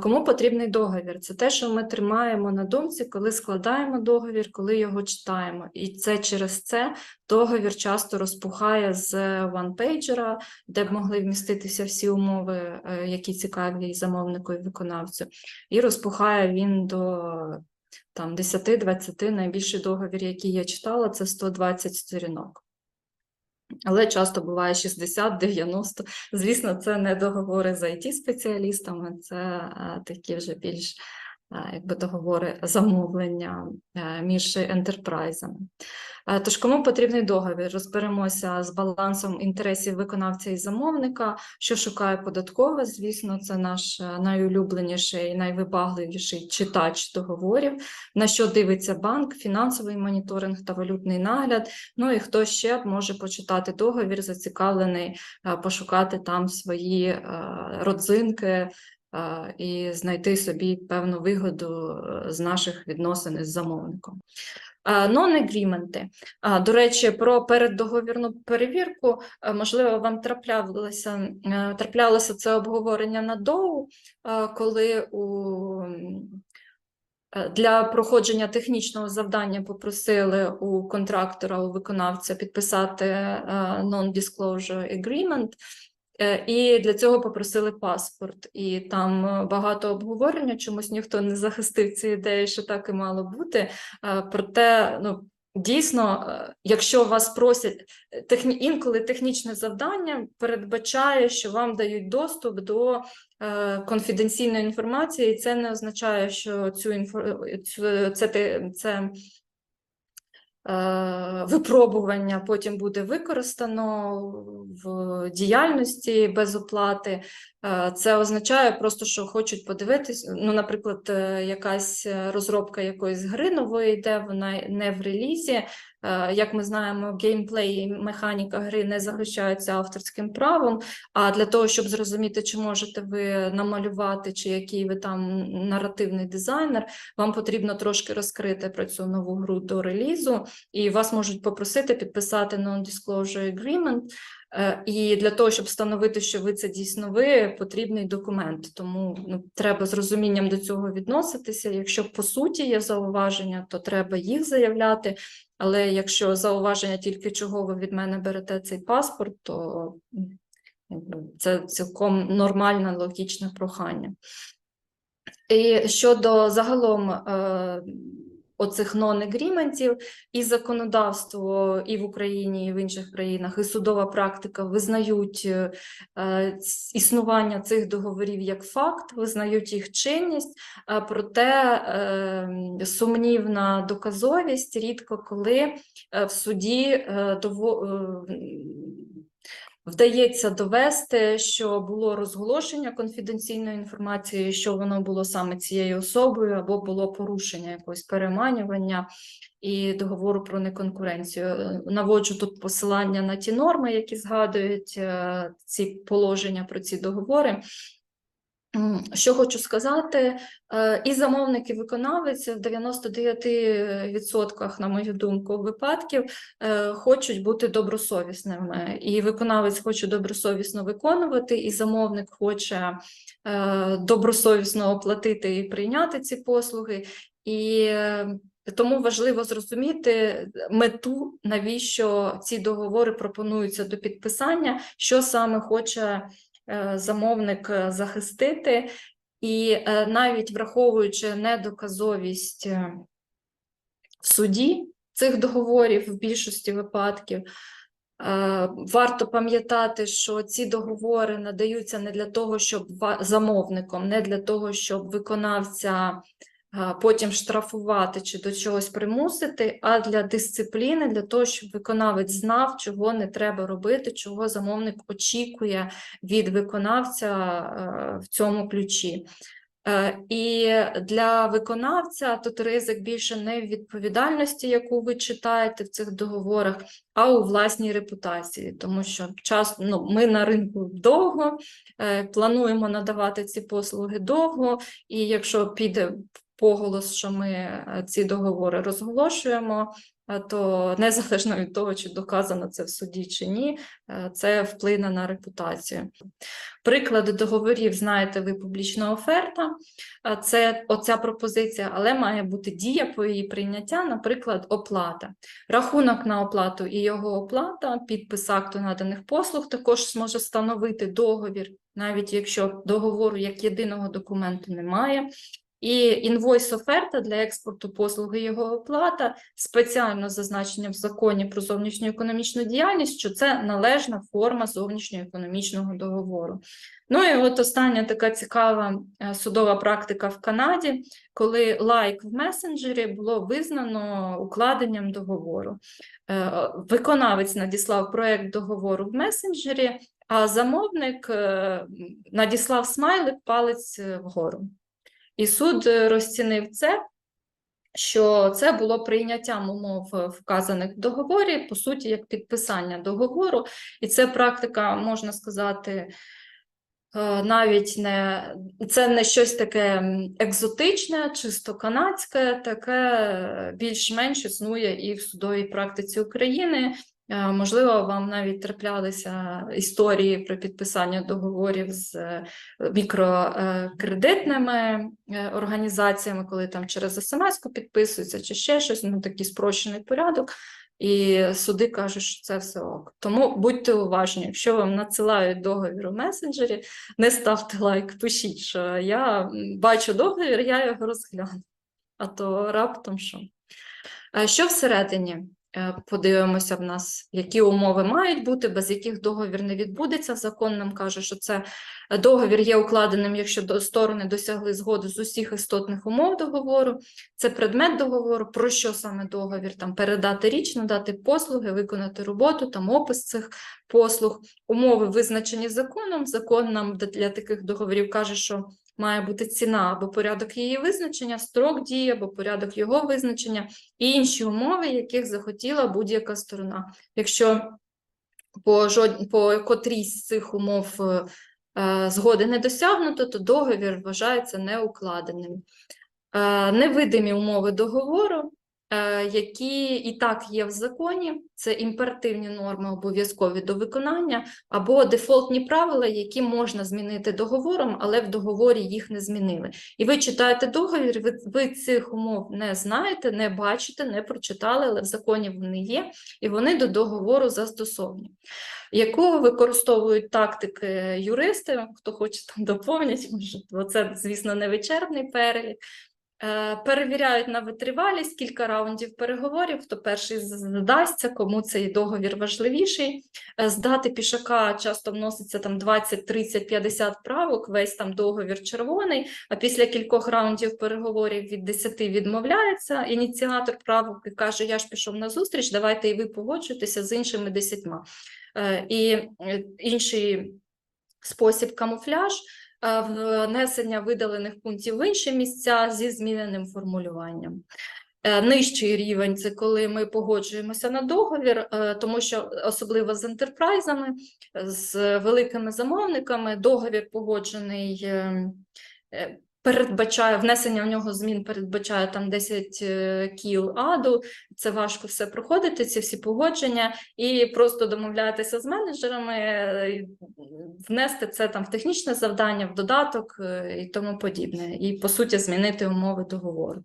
Кому потрібний договір? Це те, що ми тримаємо на думці, коли складаємо договір, коли його читаємо. І це через це договір часто розпухає з one-pager, де б могли вміститися всі умови, е, які цікаві і замовнику і виконавцю. І розпухає він до там 10-20 найбільший договір, який я читала, це 120 сторінок. Але часто буває 60-90. Звісно, це не договори з IT-спеціалістами, це е, такі вже більш якби договори замовлення е, між ентерпрайзами. Е, Тож, кому потрібний договір? Розберемося з балансом інтересів виконавця і замовника, що шукає податкова. Звісно, це наш е, найулюбленіший найвибагливіший читач договорів, на що дивиться банк, фінансовий моніторинг та валютний нагляд. Ну і хто ще може почитати договір, зацікавлений пошукати там свої родзинки і знайти собі певну вигоду е, з наших відносин із замовником. Non-агріменти. А, До речі, про переддоговірну перевірку, е, можливо, вам траплялося, е, траплялося це обговорення на ДОУ, коли у для проходження технічного завдання попросили у контрактора, у виконавця підписати non-disclosure agreement, і для цього попросили паспорт. І там е, багато обговорення, чомусь ніхто не захистив ці ідеї, що так і мало бути. Е, Проте, ну, дійсно, е, якщо вас просять, е, техні... інколи технічне завдання передбачає, що вам дають доступ до е, конфіденційної інформації, і це не означає, що цю інфо... це, це е, випробування потім буде використано в діяльності без оплати. Е, Це означає просто, що хочуть подивитись. Ну, наприклад, е, якась е, розробка якоїсь гри нової йде, вона не в релізі. Як ми знаємо, геймплей і механіка гри не захищаються авторським правом. А для того, щоб зрозуміти, чи можете ви намалювати, чи який ви там наративний дизайнер, вам потрібно трошки розкрити про цю нову гру до релізу, і вас можуть попросити підписати non-disclosure agreement. Е, І для того, щоб встановити, що ви це дійсно ви, потрібний документ. Тому ну, треба з розумінням до цього відноситися. Якщо по суті є зауваження, то треба їх заявляти. Але якщо зауваження тільки чого ви від мене берете цей паспорт, то це цілком нормальне логічне прохання. І щодо загалом е, оцих нон-агріментів, і законодавство і в Україні, і в інших країнах, і судова практика визнають е, е, існування цих договорів як факт, визнають їх чинність, а проте е, сумнівна доказовість рідко коли е, в суді е, дово, е, Вдається довести, що було розголошення конфіденційної інформації, що воно було саме цією особою, або було порушення якогось переманювання і договору про неконкуренцію. Наводжу тут посилання на ті норми, які згадують е, ці положення про ці договори. Що хочу сказати, е, і замовник, і виконавець в 99%, на мою думку, випадків е, хочуть бути добросовісними. І виконавець хоче добросовісно виконувати, і замовник хоче е, добросовісно оплатити і прийняти ці послуги. І тому важливо зрозуміти мету, навіщо ці договори пропонуються до підписання, що саме хоче замовник е, захистити, і е, навіть враховуючи недоказовість е, в суді цих договорів в більшості випадків. е, Варто пам'ятати, що ці договори надаються не для того, щоб замовником, не для того, щоб виконавця потім штрафувати чи до чогось примусити, а для дисципліни, для того, щоб виконавець знав, чого не треба робити, чого замовник очікує від виконавця е, в цьому ключі. Е, І для виконавця тут ризик більше не в відповідальності, яку ви читаєте в цих договорах, а у власній репутації, тому що час, ну, ми на ринку довго, е, плануємо надавати ці послуги довго, і якщо піде поголос, що ми е, ці договори розголошуємо, е, то незалежно від того, чи доказано це в суді чи ні, е, це вплине на репутацію. Приклади договорів, знаєте, ви публічна оферта, це оця пропозиція, але має бути дія по її прийняття, наприклад, оплата. Рахунок на оплату і його оплата, підпис акту наданих послуг також зможе становити договір, навіть якщо договору як єдиного документу немає. І інвойс-оферта для експорту послуги його оплата спеціально зазначення в законі про зовнішню економічну діяльність, що це належна форма зовнішньоекономічного договору. Ну і от остання така цікава е, судова практика в Канаді, коли лайк в месенджері було визнано укладенням договору. Е, Виконавець надіслав проект договору в месенджері, а замовник е, надіслав смайлик палець вгору. І суд е, розцінив це, що це було прийняттям умов е, вказаних в договорі, по суті, як підписання договору, і це практика, можна сказати, е, навіть не це не щось таке екзотичне, чисто канадське, таке більш-менш існує і в судовій практиці України. Е, Можливо, вам навіть траплялися історії про підписання договорів з е, мікрокредитними е, організаціями, коли там через смс-ку підписуються чи ще щось, ну такий спрощений порядок. І суди кажуть, що це все ок. Тому будьте уважні, якщо вам надсилають договір у месенджері, не ставте лайк, пишіть, що я бачу договір, я його розгляну. А то раптом що. Що всередині? Е, Подивимося в нас, які умови мають бути, без яких договір не відбудеться. Закон нам каже, що це е, договір є укладеним, якщо сторони досягли згоди з усіх істотних умов договору. Це предмет договору, про що саме договір, там передати річ, надати послуги, виконати роботу, там опис цих послуг, умови визначені законом. Закон нам для таких договорів каже, що має бути ціна або порядок її визначення, строк дії або порядок його визначення і інші умови, яких захотіла будь-яка сторона. Якщо по, жод... по котрійсь з цих умов е, е, згоди не досягнуто, то договір вважається неукладеним. Е, Невидимі умови договору, які і так є в законі, це імперативні норми обов'язкові до виконання, або дефолтні правила, які можна змінити договором, але в договорі їх не змінили. І ви читаєте договір, ви, ви цих умов не знаєте, не бачите, не прочитали, але в законі вони є, і вони до договору застосовані. Яку використовують тактики юристи, хто хоче там доповнять, бо це, звісно, не вичерпний перелік. Е, Перевіряють на витривалість кілька раундів переговорів, хто перший здасться, кому цей договір важливіший. Е, З дати пішака часто вноситься там 20, 30, 50 правок, весь там договір червоний, а після кількох раундів переговорів від 10 відмовляється ініціатор правок і каже, я ж пішов на зустріч, давайте і ви погоджуєтеся з іншими 10. Е, І інший спосіб камуфляж внесення видалених пунктів в інші місця зі зміненим формулюванням. Е, Нижчий рівень це коли ми погоджуємося на договір, е, тому що особливо з ентерпрайзами, з великими замовниками, договір погоджений е, е, передбачає внесення в нього змін, передбачає там 10 е, кіл аду. Це важко все проходити, ці всі погодження, і просто домовлятися з менеджерами, е, внести це там в технічне завдання, в додаток е, і тому подібне, і по суті змінити умови договору.